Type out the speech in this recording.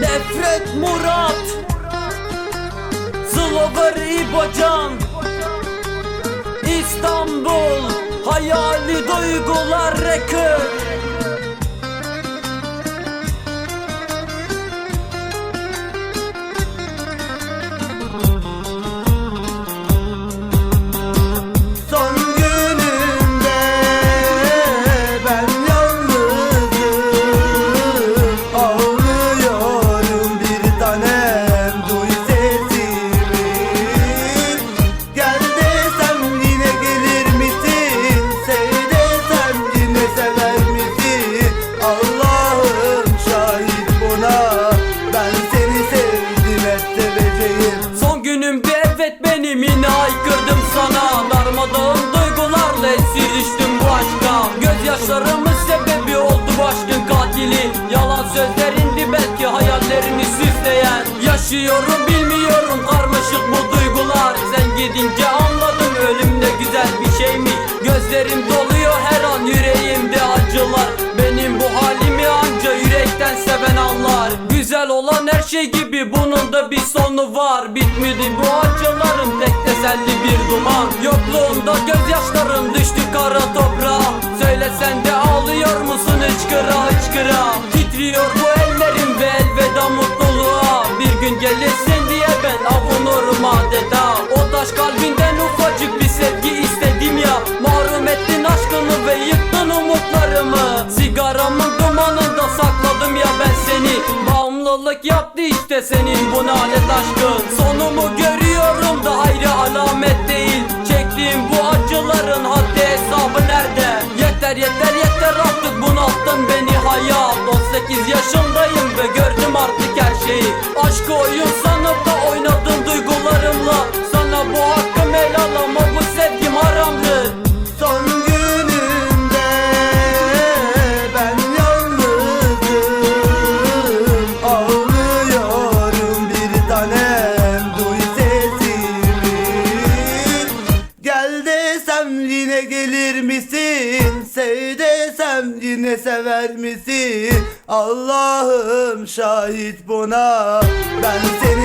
Nefret Murat. Slover İbocan İstanbul Hayali duygular rekır seveceğim Son günümde evet benim yine aykırdım sana Darmadağın duygularla esir düştüm bu aşka. Gözyaşlarımın sebebi oldu bu aşkın katili. Yalan sözlerindi belki hayallerimi süsleyen. Yaşıyorum bilmiyorum karmaşık bu duygular. Sen gidince anladım ölüm ne güzel bir şeymiş. Gözlerim doluyor her an yüreğimde acılar. Benim bu halimi anca yürekten seven anlar. Güzel olan her şey gibi sonu var Bitmedi bu acılarım tek teselli bir duman. Yokluğunda gözyaşlarım düştü kara toprağa Bağımlılık yaptı işte senin bu nalet aşkın. Sonumu görüyorum da hayri alamet değil. Çektiğim bu acıların haddi hesabı nerede? Yeter yeter yeter artık bunalttın beni hayat 18 yaşındayım ve gördüm artık her şeyi. Aşkı oyun sanıp Sev desem yine sever misin? Allah'ım şahit buna. Ben seni